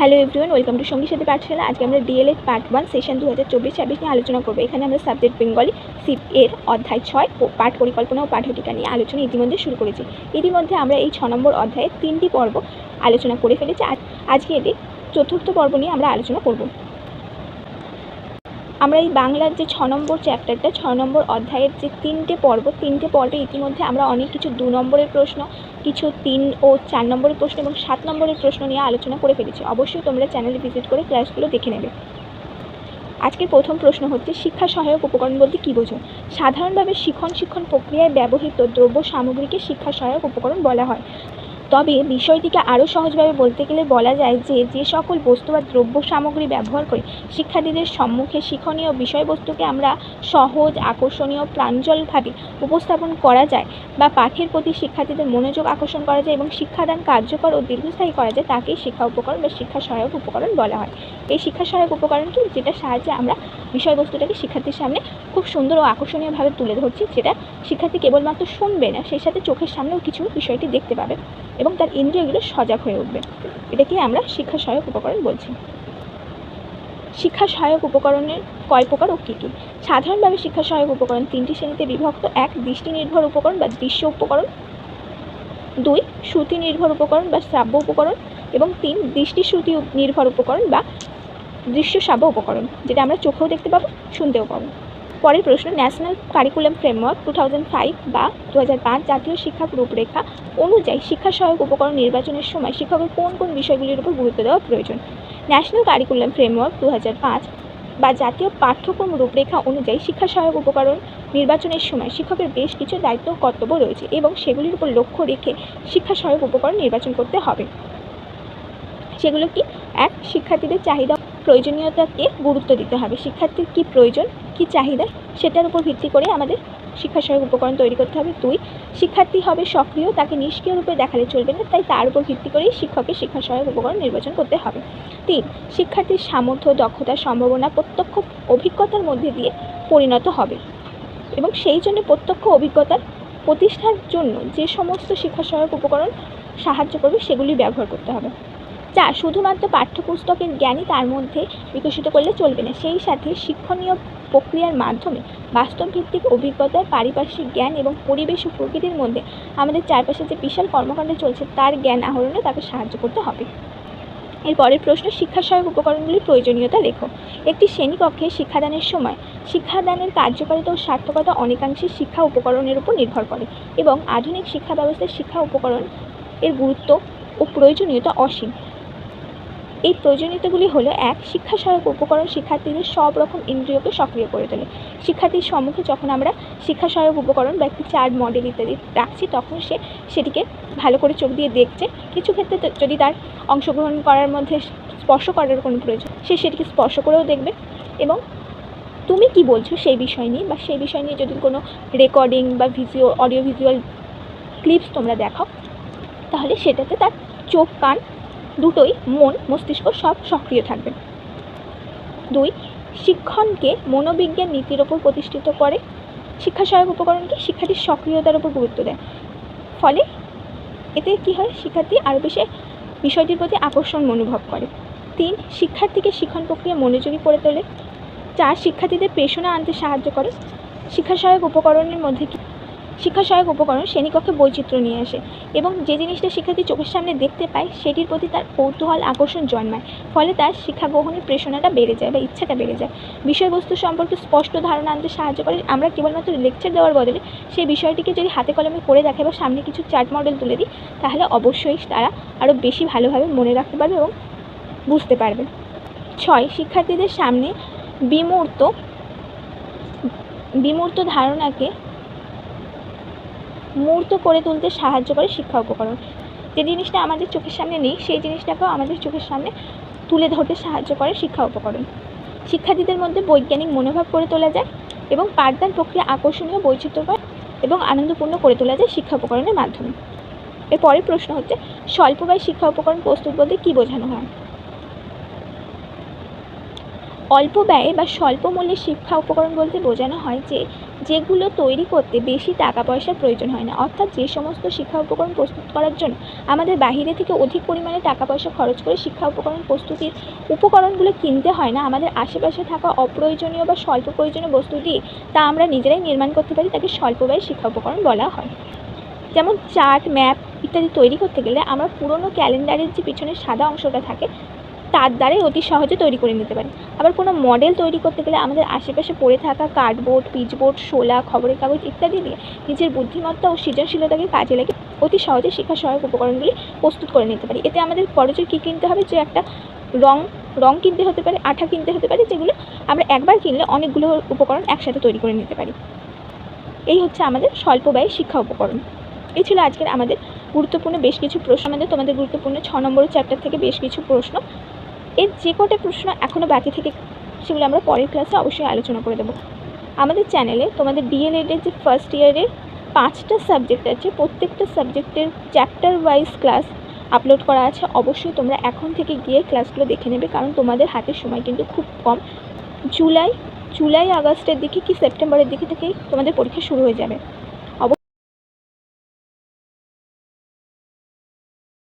Hello everyone, welcome to সঙ্গী সাথে পাঠশালা আজকে আমরা ডিএলএড পার্ট ওয়ান, সেশন দু হাজার চব্বিশ, ছাব্বিশ নিয়ে আলোচনা করব। এখানে আমরা সাবজেক্ট বেঙ্গলি সিপ এর অধ্যায় ছয় পাঠ পরিকল্পনা ও পাঠটিকা নিয়ে আলোচনা ইতিমধ্যে শুরু করেছি। ইতিমধ্যে আমরা এই ছ নম্বর অধ্যায়ের তিনটি পর্ব আলোচনা করে ফেলেছি। আজ আজকে এটি চতুর্থ পর্ব নিয়ে আমরা আলোচনা করব। আমরা এই বাংলার যে ছ নম্বর চ্যাপ্টারটা ছ নম্বর অধ্যায়ের যে তিনটে পর্ব, তিনটে পর্বে ইতিমধ্যে আমরা অনেক কিছু দু নম্বরের প্রশ্ন, কিছু তিন ও চার নম্বরের প্রশ্ন এবং সাত নম্বরের প্রশ্ন নিয়ে আলোচনা করে ফেলেছি। অবশ্যই তোমরা চ্যানেলে ভিজিট করে ক্লাসগুলো দেখে নেবে। আজকের প্রথম প্রশ্ন হচ্ছে, শিক্ষা সহায়ক উপকরণ বলতে কী বোঝো? সাধারণভাবে শিখন শিক্ষণ প্রক্রিয়ায় ব্যবহৃত দ্রব্য সামগ্রীকে শিক্ষা সহায়ক উপকরণ বলা হয়। তবে বিষয়টিকে আরও সহজভাবে বলতে গেলে বলা যায় যে যে সকল বস্তু বা দ্রব্য সামগ্রী ব্যবহার করে, শিক্ষার্থীদের সম্মুখে শিক্ষণীয় বিষয়বস্তুকে আমরা সহজ, আকর্ষণীয়, প্রাঞ্জলভাবে উপস্থাপন করা যায় বা পাঠের প্রতি শিক্ষার্থীদের মনোযোগ আকর্ষণ করা যায় এবং শিক্ষাদান কার্যকর ও দীর্ঘস্থায়ী করা যায় তাকেই শিক্ষা উপকরণ বা শিক্ষা সহায়ক উপকরণ বলা হয়। এই শিক্ষা সহায়ক উপকরণটি যেটা সাহায্যে আমরা বিষয়বস্তুটাকে শিক্ষার্থীর সামনে খুব সুন্দর ও আকর্ষণীয়ভাবে তুলে ধরছি যেটা শিক্ষার্থী কেবলমাত্র শুনবে না সেই সাথে চোখের সামনেও কিছু বিষয়টি দেখতে পাবে। এবং তার ইন্দ্রিয়গুলো সজাগ হয়ে উঠবে। এটাকে আমরা শিক্ষা সহায়ক উপকরণ বলছি। শিক্ষা সহায়ক উপকরণের কয় প্রকার ও কী কী? সাধারণভাবে শিক্ষা সহায়ক উপকরণ তিনটি শ্রেণীতে বিভক্ত। এক দৃষ্টি নির্ভর উপকরণ বা দৃশ্য উপকরণ। দুই শ্রুতি নির্ভর উপকরণ বা শ্রাব্য উপকরণ। এবং তিন দৃষ্টি শ্রুতি নির্ভর উপকরণ বা দৃশ্য শ্রাব্য উপকরণ, যেটা আমরা চোখেও দেখতে পাবো, শুনতেও পাবো। পরের প্রশ্ন, ন্যাশনাল কারিকুলাম ফ্রেমওয়ার্ক টু বা দু হাজার পাঁচ জাতীয় শিক্ষা রূপরেখা অনুযায়ী শিক্ষা সহায়ক উপকরণ নির্বাচনের সময় শিক্ষকের কোন কোন বিষয়গুলির উপর গুরুত্ব দেওয়া প্রয়োজন? ন্যাশনাল কারিকুলাম ফ্রেমওয়ার্ক দু হাজার পাঁচ বা জাতীয় পাঠ্যক্রম রূপরেখা অনুযায়ী শিক্ষা সহায়ক উপকরণ নির্বাচনের সময় শিক্ষকের বেশ কিছু দায়িত্ব কর্তব্য রয়েছে এবং সেগুলির উপর লক্ষ্য রেখে শিক্ষা সহায়ক উপকরণ নির্বাচন করতে হবে। সেগুলো কি? এক, শিক্ষার্থীদের চাহিদা প্রয়োজনীয়তাকে গুরুত্ব দিতে হবে। শিক্ষার্থীর কী প্রয়োজন, কী চাহিদা, সেটার উপর ভিত্তি করে আমাদের শিক্ষা সহায়ক উপকরণ তৈরি করতে হবে। দুই, শিক্ষার্থী হবে সক্রিয়, তাকে নিষ্ক্রিয় রূপে দেখালে চলবে না, তাই তার উপর ভিত্তি করেই শিক্ষকের শিক্ষা সহায়ক উপকরণ নির্বাচন করতে হবে। তিন, শিক্ষার্থীর সামর্থ্য, দক্ষতা, সম্ভাবনা প্রত্যক্ষ অভিজ্ঞতার মধ্যে দিয়ে পরিণত হবে এবং সেই জন্য প্রত্যক্ষ অভিজ্ঞতার প্রতিষ্ঠার জন্য যে সমস্ত শিক্ষা সহায়ক উপকরণ সাহায্য করবে, সেগুলি ব্যবহার করতে হবে। চার শুধুমাত্র পাঠ্যপুস্তকের জ্ঞানই তার মধ্যে বিকশিত করলে চলবে না। সেই সাথে শিক্ষণীয় প্রক্রিয়ার মাধ্যমে বাস্তবভিত্তিক অভিজ্ঞতার পারিপার্শ্বিক জ্ঞান এবং পরিবেশ ও প্রকৃতির মধ্যে আমাদের চারপাশে যে বিশাল কর্মকাণ্ড চলছে, তার জ্ঞান আহরণে তাকে সাহায্য করতে হবে। এর পরের প্রশ্ন, শিক্ষা সহায়ক উপকরণগুলির প্রয়োজনীয়তা লেখো। একটি শ্রেণীকক্ষে শিক্ষাদানের সময় শিক্ষাদানের কার্যকারিতা ও সার্থকতা অনেকাংশে শিক্ষা উপকরণের উপর নির্ভর করে এবং আধুনিক শিক্ষা ব্যবস্থায় শিক্ষা উপকরণ এর গুরুত্ব ও প্রয়োজনীয়তা অসীম। এই প্রয়োজনীয়তাগুলি হলো, এক শিক্ষা সহায়ক উপকরণ শিক্ষার্থীদের সব রকম ইন্দ্রিয়কে সক্রিয় করে তোলে। শিক্ষার্থীর সম্মুখে যখন আমরা শিক্ষা সহায়ক উপকরণ বা একটি চার্ট, মডেল ইত্যাদি রাখছি, তখন সে সেটিকে ভালো করে চোখ দিয়ে দেখছে। কিছু ক্ষেত্রে যদি তার অংশগ্রহণ করার মধ্যে স্পর্শ করার কোনো প্রয়োজন, সে সেটিকে স্পর্শ করেও দেখবে। এবং তুমি কি বলছো সেই বিষয় নিয়ে বা সেই বিষয় নিয়ে যদি কোনো রেকর্ডিং বা ভিডিও অডিও ভিজুয়াল ক্লিপস তোমরা দেখাও, তাহলে সেটাতে তার চোখ, কান দুটোই মন, মস্তিষ্ক সব সক্রিয় থাকবে। দুই, শিক্ষণকে মনোবিজ্ঞান নীতির ওপর প্রতিষ্ঠিত করে। শিক্ষা সহায়ক উপকরণকে শিক্ষার্থীর সক্রিয়তার উপর গুরুত্ব দেয়। ফলে এতে কী হয়? শিক্ষার্থী আরও বেশি বিষয়টির প্রতি আকর্ষণ অনুভব করে। তিন, শিক্ষার্থীকে শিক্ষণ প্রক্রিয়া মনোযোগী করে তোলে। চার, শিক্ষার্থীদের পেশনা আনতে সাহায্য করে। শিক্ষা সহায়ক উপকরণের মধ্যে কি শিক্ষা সহায়ক উপকরণ শ্রেণীকক্ষে বৈচিত্র্য নিয়ে আসে এবং যে জিনিসটা শিক্ষার্থী চোখের সামনে দেখতে পায়, সেটির প্রতি তার কৌতূহল, আকর্ষণ জন্মায়। ফলে তার শিক্ষা গ্রহণের প্রেরণাটা বেড়ে যায় বা ইচ্ছাটা বেড়ে যায়। বিষয়বস্তু সম্পর্কে স্পষ্ট ধারণা আনতে সাহায্য করে। আমরা কেবলমাত্র লেকচার দেওয়ার বদলে সেই বিষয়টিকে যদি হাতে কলমে করে দেখে বা সামনে কিছু চার্ট মডেল তুলে দিই, তাহলে অবশ্যই তারা আরও বেশি ভালোভাবে মনে রাখতে পারবে এবং বুঝতে পারবে। ছয়, শিক্ষার্থীদের সামনে বিমূর্ত বিমূর্ত ধারণাকে মূর্ত করে তুলতে সাহায্য করে শিক্ষা উপকরণ। যে জিনিসটা আমাদের চোখের সামনে নেই, সেই জিনিসটাকেও আমাদের চোখের সামনে তুলে ধরতে সাহায্য করে শিক্ষা উপকরণ। শিক্ষার্থীদের মধ্যে বৈজ্ঞানিক মনোভাব করে তোলা যায় এবং পাঠদান প্রক্রিয়া আকর্ষণীয় বৈচিত্র্যময় এবং আনন্দপূর্ণ করে তোলা যায় শিক্ষা উপকরণের মাধ্যমে। এর পরের প্রশ্ন হচ্ছে স্বল্প ব্যয় শিক্ষা উপকরণ প্রস্তুত বলতে কী বোঝানো হয়? অল্প ব্যয়ে বা স্বল্প মূল্যে শিক্ষা উপকরণ বলতে বোঝানো হয় যে যেগুলো তৈরি করতে বেশি টাকা পয়সার প্রয়োজন হয় না। অর্থাৎ যে সমস্ত শিক্ষা উপকরণ প্রস্তুত করার জন্য আমাদের বাহিরে থেকে অধিক পরিমাণে টাকা পয়সা খরচ করে শিক্ষা উপকরণ প্রস্তুতির উপকরণগুলো কিনতে হয় না। আমাদের আশেপাশে থাকা অপ্রয়োজনীয় বা স্বল্প প্রয়োজনীয় বস্তু দিয়ে তা আমরা নিজেরাই নির্মাণ করতে পারি, তাকে স্বল্প ব্যয় শিক্ষা উপকরণ বলা হয়। যেমন চার্ট, ম্যাপ ইত্যাদি তৈরি করতে গেলে আমরা পুরনো ক্যালেন্ডারের যে পিছনের সাদা অংশটা থাকে তার দ্বারাই অতি সহজে তৈরি করে নিতে পারি। আবার কোনো মডেল তৈরি করতে গেলে আমাদের আশেপাশে পড়ে থাকা কার্ডবোর্ড পিচবোর্ড শোলা খবরের কাগজ ইত্যাদি দিয়ে নিজের বুদ্ধিমত্তা ও সৃজনশীলতাকে কাজে লাগে অতি সহজে শিক্ষা সহায়ক উপকরণগুলি প্রস্তুত করে নিতে পারি। এতে আমাদের বড়জোর কী কিনতে হবে? যে একটা রং রং কিনতে হতে পারে, আঠা কিনতে হতে পারে, যেগুলো আমরা একবার কিনলে অনেকগুলো উপকরণ একসাথে তৈরি করে নিতে পারি। এই হচ্ছে আমাদের স্বল্প ব্যয় শিক্ষা উপকরণ। এই ছিল আজকের আমাদের গুরুত্বপূর্ণ বেশ কিছু প্রশ্ন। আমাদের তোমাদের গুরুত্বপূর্ণ ছ নম্বরের চ্যাপ্টার থেকে বেশ কিছু প্রশ্ন এর যে কটা প্রশ্ন এখনও বাকি থেকে সেগুলো আমরা পরের ক্লাসে অবশ্যই আলোচনা করে দেবো। আমাদের চ্যানেলে তোমাদের ডিএলএডের যে ফার্স্ট ইয়ারের পাঁচটা সাবজেক্ট আছে, প্রত্যেকটা সাবজেক্টের চ্যাপ্টার ওয়াইজ ক্লাস আপলোড করা আছে। অবশ্যই তোমরা এখন থেকে গিয়ে ক্লাসগুলো দেখে নেবে, কারণ তোমাদের হাতের সময় কিন্তু খুব কম। জুলাই জুলাই আগস্টের দিকে কি সেপ্টেম্বরের দিকে থেকেই তোমাদের পরীক্ষা শুরু হয়ে যাবে।